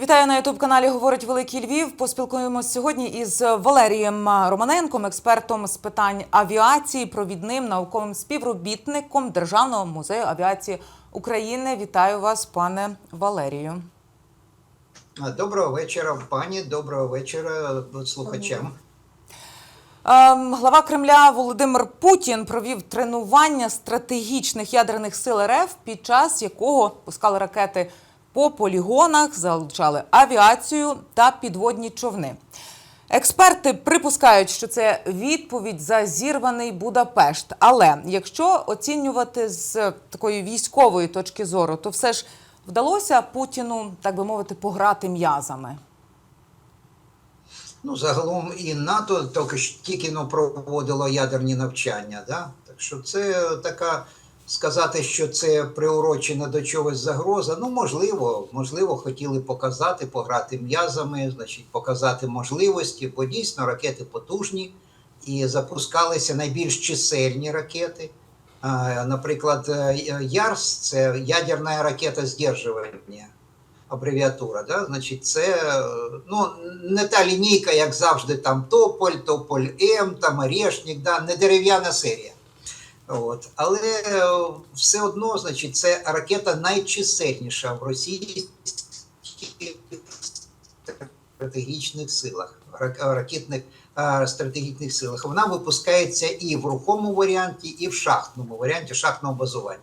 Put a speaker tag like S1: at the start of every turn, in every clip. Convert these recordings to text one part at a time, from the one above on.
S1: Вітаю на ютуб каналі Говорить Великий Львів. Поспілкуємось сьогодні із Валерієм Романенком, експертом з питань авіації, провідним науковим співробітником Державного музею авіації України. Вітаю вас, пане Валерію.
S2: Доброго вечора, пані. Доброго вечора слухачам.
S1: Ем, Глава Кремля Володимир Путін провів тренування стратегічних ядерних сил РФ, під час якого пускали ракети по полігонах, залучали авіацію та підводні човни. Експерти припускають, що це відповідь за зірваний Будапешт. Але якщо оцінювати з такої військової точки зору, то все ж вдалося Путіну, так би мовити, пограти м'язами.
S2: Ну, загалом і НАТО тільки но проводило ядерні навчання. Да? Так що це така сказати, що це приурочена до чогось загроза. Ну, можливо, можливо, хотіли показати, пограти м'язами, значить, показати можливості, бо дійсно ракети потужні і запускалися найбільш чисельні ракети. Наприклад, е, ЯРС це ядерна ракета здержування. Абревіатура, да? значить, це е, ну, не та лінійка, як завжди, там Тополь, Тополь М, там Орешник, да? не дерев'яна серія. От. Але е, все одно, значить, це ракета найчисельніша в російських стратегічних силах, рак- ракетних е, стратегічних силах. Вона випускається і в рухомому варіанті, і в шахтному варіанті шахтного базування.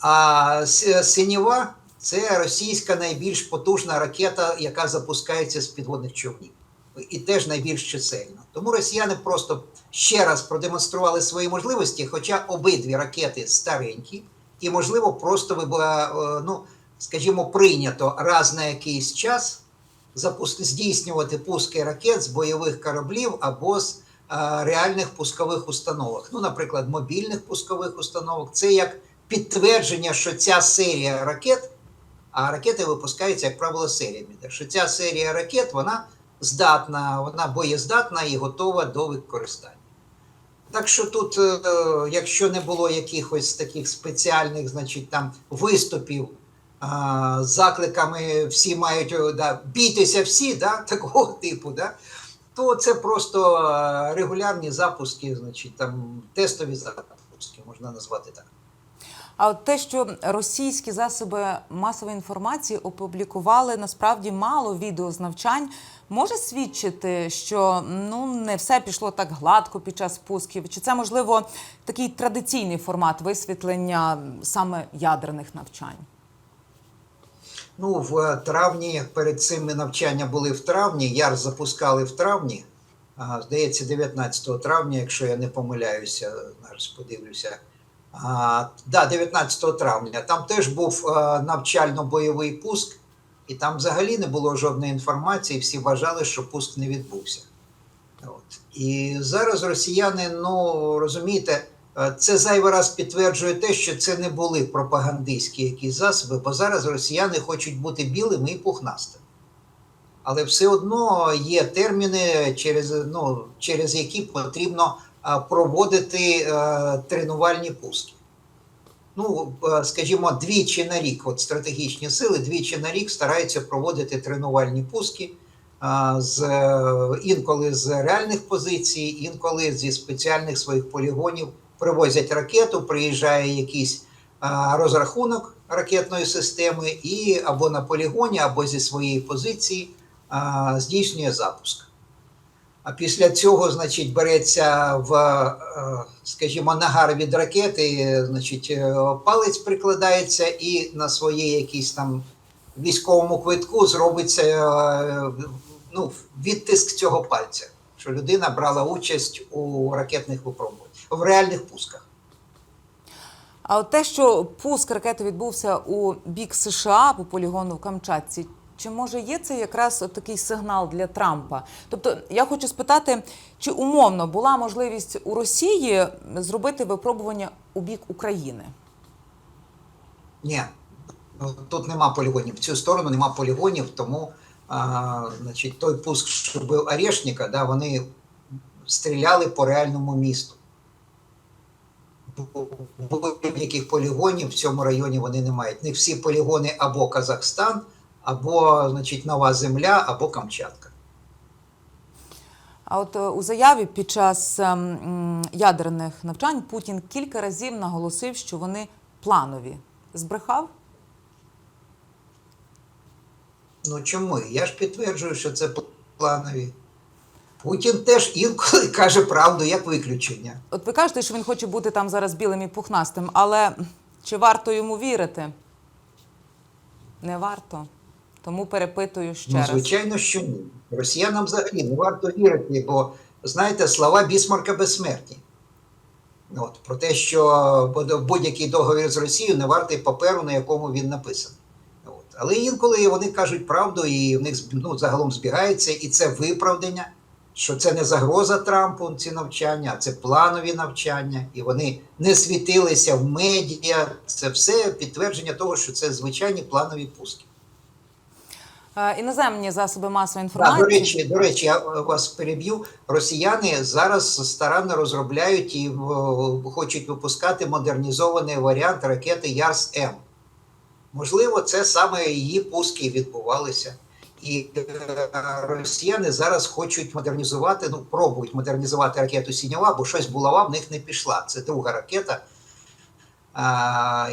S2: А С- Синєва це російська найбільш потужна ракета, яка запускається з підводних човнів. І теж найбільш чисельна. Тому росіяни просто ще раз продемонстрували свої можливості, хоча обидві ракети старенькі, і, можливо, просто е, ну, скажімо, прийнято раз на якийсь час здійснювати пуски ракет з бойових кораблів або з е, реальних пускових установок. Ну, наприклад, мобільних пускових установок. Це як підтвердження, що ця серія ракет, а ракети випускаються, як правило, серіями. Так що ця серія ракет, вона здатна, вона боєздатна і готова до використання. Так що тут, е, якщо не було якихось таких спеціальних, значить, там виступів з закликами всі мають е, да, бійтеся всі, да, такого типу, да, то це просто е, регулярні запуски, значить, там тестові запуски, можна назвати так.
S1: А от те, що російські засоби масової інформації опублікували насправді мало відео з навчань, може свідчити, що ну не все пішло так гладко під час пусків. Чи це можливо такий традиційний формат висвітлення саме ядерних навчань?
S2: Ну, в травні перед цим навчання були в травні, ЯР запускали в травні. Здається, 19 травня, якщо я не помиляюся, зараз подивлюся. А, да, 19 травня. Там теж був навчально-бойовий пуск, і там взагалі не було жодної інформації, всі вважали, що пуск не відбувся. От. І зараз росіяни, ну розумієте, е, це зайвий раз підтверджує те, що це не були пропагандистські якісь засоби, бо зараз росіяни хочуть бути білими і пухнастими. Але все одно є терміни, через, ну, через які потрібно проводити е, тренувальні пуски. Ну, е, скажімо, двічі на рік, от стратегічні сили двічі на рік стараються проводити тренувальні пуски з, е, інколи з реальних позицій, інколи зі спеціальних своїх полігонів привозять ракету, приїжджає якийсь розрахунок ракетної системи, і або на полігоні, або зі своєї позиції здійснює запуск. А після цього, значить, береться в, е, скажімо, нагар від ракети, значить, е, палець прикладається і на своїй якійсь там військовому квитку зробиться е, ну, відтиск цього пальця, що людина брала участь у ракетних випробуваннях, в реальних пусках.
S1: А от те, що пуск ракети відбувся у бік США по полігону в Камчатці, чи може є це якраз такий сигнал для Трампа? Тобто, я хочу спитати, чи умовно була можливість у Росії зробити випробування у бік України?
S2: Ні, ну, тут нема полігонів. В цю сторону нема полігонів, тому а, значить, той пуск, що був Орешника, да, вони стріляли по реальному місту. Будь-яких полігонів в цьому районі вони не мають. Не всі полігони або Казахстан, або значить, Нова Земля, або Камчатка.
S1: А от е, у заяві під час ем, ядерних навчань Путін кілька разів наголосив, що вони планові. Збрехав?
S2: Ну чому? Я ж підтверджую, що це планові. Путін теж інколи каже правду як виключення.
S1: От ви кажете, що він хоче бути там зараз білим і пухнастим, але чи варто йому вірити? Не варто. Тому перепитую ще
S2: Ну,
S1: раз.
S2: звичайно, що ні. Росіянам взагалі не варто вірити, бо знаєте, слова Бісмарка безсмертні. От, про те, що будь- будь-який договір з Росією не вартий паперу, на якому він написаний. От. Але інколи вони кажуть правду, і в них ну, загалом збігається, і це виправдання, що це не загроза Трампу, ці навчання, а це планові навчання, і вони не світилися в медіа. Це все підтвердження того, що це звичайні планові пуски.
S1: Е, Іноземні засоби масової
S2: Да,
S1: інформації.
S2: до речі, до речі, я е, вас переб'ю. Росіяни зараз старанно розробляють і е, хочуть випускати модернізований варіант ракети Ярс М. Можливо, це саме її пуски відбувалися. І росіяни зараз хочуть модернізувати, ну пробують модернізувати ракету Сіньова, бо щось булава в них не пішла. Це друга ракета,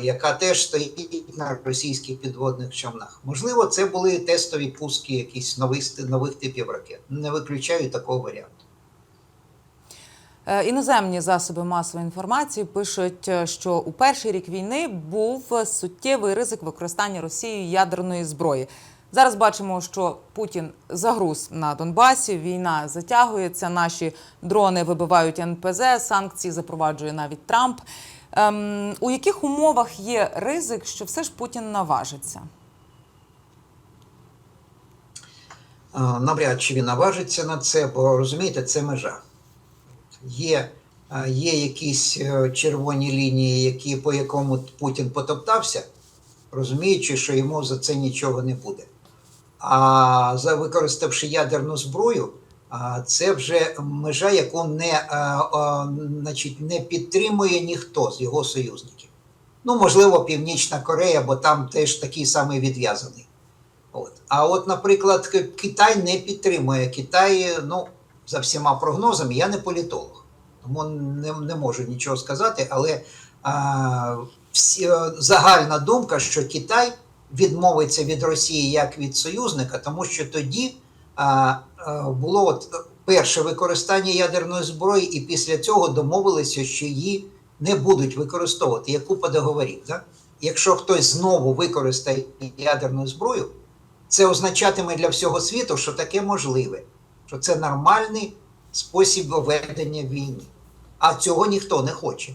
S2: яка теж стоїть на російських підводних човнах. Можливо, це були тестові пуски якісь нових, нових типів ракет. Не виключаю такого варіанту.
S1: Е, Іноземні засоби масової інформації пишуть, е, що у перший рік війни був суттєвий ризик використання Росією ядерної зброї. Зараз бачимо, що Путін загруз на Донбасі. Війна затягується. Наші дрони вибивають НПЗ, санкції запроваджує навіть Трамп. Ем, у яких умовах є ризик, що все ж Путін наважиться?
S2: Навряд чи він наважиться на це, бо розумієте, це межа. Є, є якісь е, червоні лінії, які, по якому Путін потоптався, розуміючи, що йому за це нічого не буде. А за використавши ядерну зброю, це вже межа, яку не, а, а, значить, не підтримує ніхто з його союзників. Ну, можливо, Північна Корея, бо там теж такий самий відв'язаний. От. А от, наприклад, Китай не підтримує. Китай, ну, за всіма прогнозами, я не політолог, тому не, не можу нічого сказати, але а, всі, е, загальна думка, що Китай відмовиться від Росії як від союзника, тому що тоді а, було от перше використання ядерної зброї, і після цього домовилися, що її не будуть використовувати. Є купа договорів. Да? Якщо хтось знову використає ядерну зброю, це означатиме для всього світу, що таке можливе, що це нормальний спосіб ведення війни. А цього ніхто не хоче.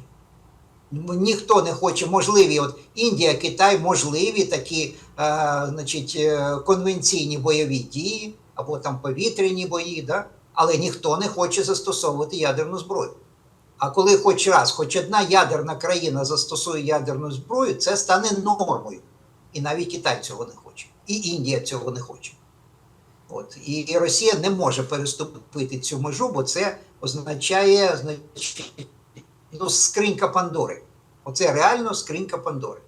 S2: Ніхто не хоче можливі, от Індія, Китай, можливі такі е, значить, е, конвенційні бойові дії або там повітряні бої, да? але ніхто не хоче застосовувати ядерну зброю. А коли хоч раз, хоч одна ядерна країна застосує ядерну зброю, це стане нормою. І навіть Китай цього не хоче, і Індія цього не хоче. От. І, і Росія не може переступити цю межу, бо це означає значить, ну, скринька Пандори. Оце реально скринька Пандори.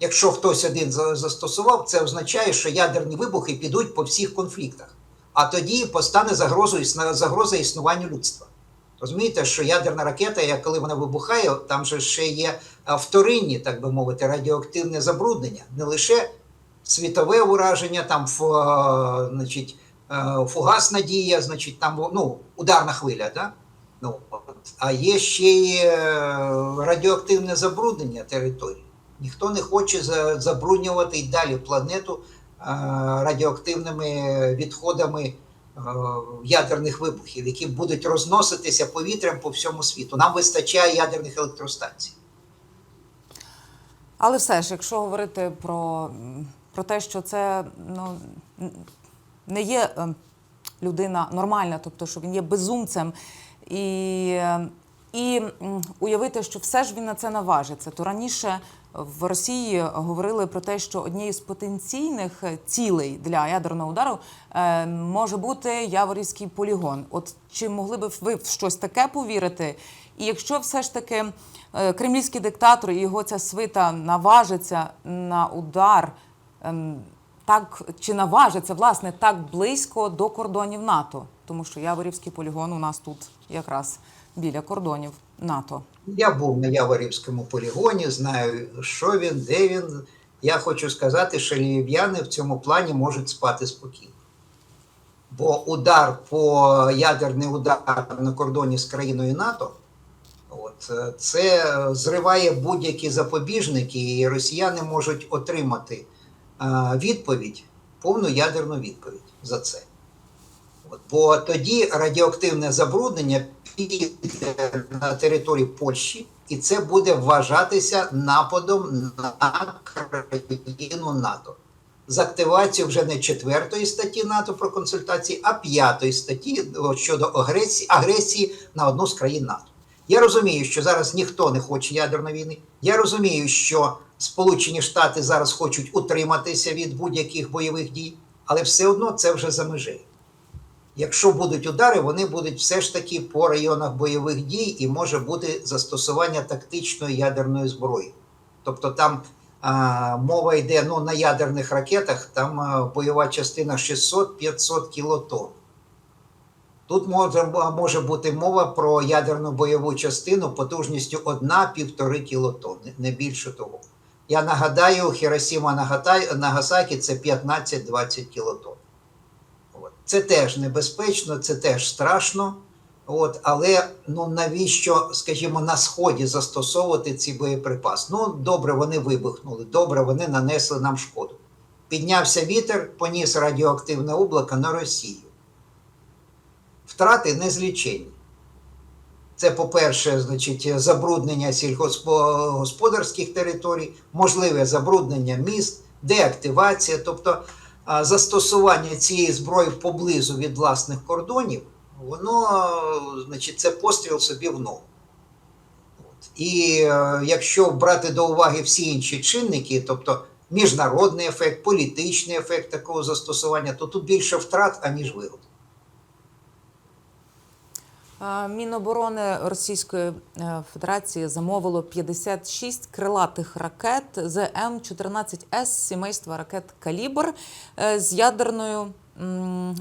S2: Якщо хтось один застосував, це означає, що ядерні вибухи підуть по всіх конфліктах. А тоді постане загрозою, загроза існуванню людства. Розумієте, що ядерна ракета, коли вона вибухає, там же ще є вторинні, так би мовити, радіоактивне забруднення. Не лише світове ураження, там значить, фугасна дія, значить, там ну, ударна хвиля, да? ну, а є ще й е, радіоактивне забруднення території. Ніхто не хоче забруднювати і далі планету е, радіоактивними відходами е, ядерних вибухів, які будуть розноситися повітрям по всьому світу. Нам вистачає ядерних електростанцій.
S1: Але все ж, якщо говорити про, про те, що це ну, не є е, людина нормальна, тобто, що він є безумцем, і, і уявити, що все ж він на це наважиться, то раніше в Росії говорили про те, що однією з потенційних цілей для ядерного удару е, може бути Яворівський полігон. От чи могли би ви в щось таке повірити? І якщо все ж таки е, кремлівський диктатор і його ця свита наважиться на удар ем, так чи наважиться власне так близько до кордонів НАТО, тому що Яворівський полігон у нас тут якраз біля кордонів НАТО.
S2: Я був на Яворівському полігоні, знаю, що він, де він. Я хочу сказати, що львів'яни в цьому плані можуть спати спокійно. Бо удар по ядерний удар на кордоні з країною НАТО, от, це зриває будь-які запобіжники, і росіяни можуть отримати відповідь, повну ядерну відповідь за це. Бо тоді радіоактивне забруднення піде на територію Польщі, і це буде вважатися нападом на країну НАТО. З активацією вже не четвертої статті НАТО про консультації, а п'ятої статті щодо агресії, агресії на одну з країн НАТО. Я розумію, що зараз ніхто не хоче ядерної війни. Я розумію, що Сполучені Штати зараз хочуть утриматися від будь-яких бойових дій, але все одно це вже за межею. Якщо будуть удари, вони будуть все ж таки по районах бойових дій і може бути застосування тактичної ядерної зброї. Тобто там а, мова йде ну, на ядерних ракетах, там а, бойова частина 600-500 кілотон. Тут може, може бути мова про ядерну бойову частину потужністю 1-1,5 кілотон, не- більше того. Я нагадаю, Хіросіма Нагасакі це 15-20 кілотон. Це теж небезпечно, це теж страшно. От, але ну навіщо, скажімо, на сході застосовувати ці боєприпаси? Ну, добре, вони вибухнули, добре, вони нанесли нам шкоду. Піднявся вітер, поніс радіоактивне облако на Росію. Втрати незліченні. Це, по-перше, значить, забруднення сільгосподарських територій, можливе забруднення міст, деактивація, тобто застосування цієї зброї поблизу від власних кордонів, воно, значить, це постріл собі в ногу. І е, якщо брати до уваги всі інші чинники, тобто міжнародний ефект, політичний ефект такого застосування, то тут більше втрат, аніж вигод.
S1: Міноборони Російської е, Федерації замовило 56 крилатих ракет ЗМ-14С сімейства ракет Калібр е, з ядерною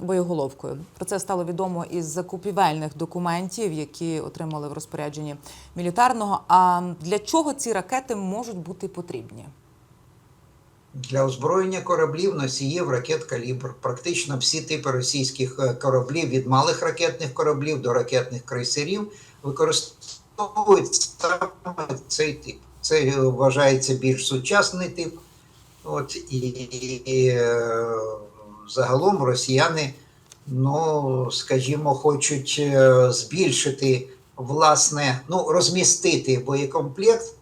S1: боєголовкою. Про це стало відомо із закупівельних документів, які отримали в розпорядженні мілітарного. А для чого ці ракети можуть бути потрібні?
S2: Для озброєння кораблів носіїв ракет калібр. Практично всі типи російських е, кораблів від малих ракетних кораблів до ракетних крейсерів використовують саме цей тип. Це вважається більш сучасний тип. От, і, і е, загалом росіяни, ну, скажімо, хочуть е, збільшити власне, ну, розмістити боєкомплект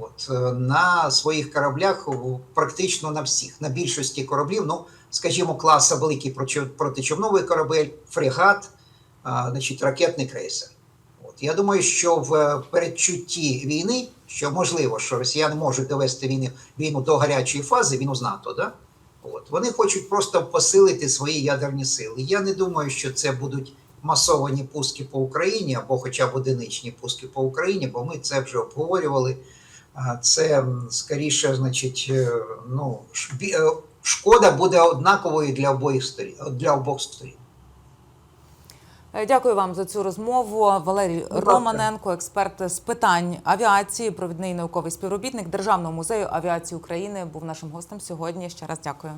S2: От, е, на своїх кораблях практично на всіх, на більшості кораблів, ну, скажімо, класа великий протичовновий корабель, фрегат, а, значить, ракетний крейсер. От, я думаю, що в передчутті війни, що можливо, що росіяни можуть довести війну, війну до гарячої фази, війну з НАТО, да? От, вони хочуть просто посилити свої ядерні сили. Я не думаю, що це будуть масовані пуски по Україні або хоча б одиничні пуски по Україні, бо ми це вже обговорювали. Це скоріше, значить, е, ну, е, шкода буде однаковою для обох сторін. Для обох сторін.
S1: Е, Дякую вам за цю розмову. Валерій. Романенко, експерт з питань авіації, провідний науковий співробітник Державного музею авіації України, був нашим гостем сьогодні. Ще раз дякую.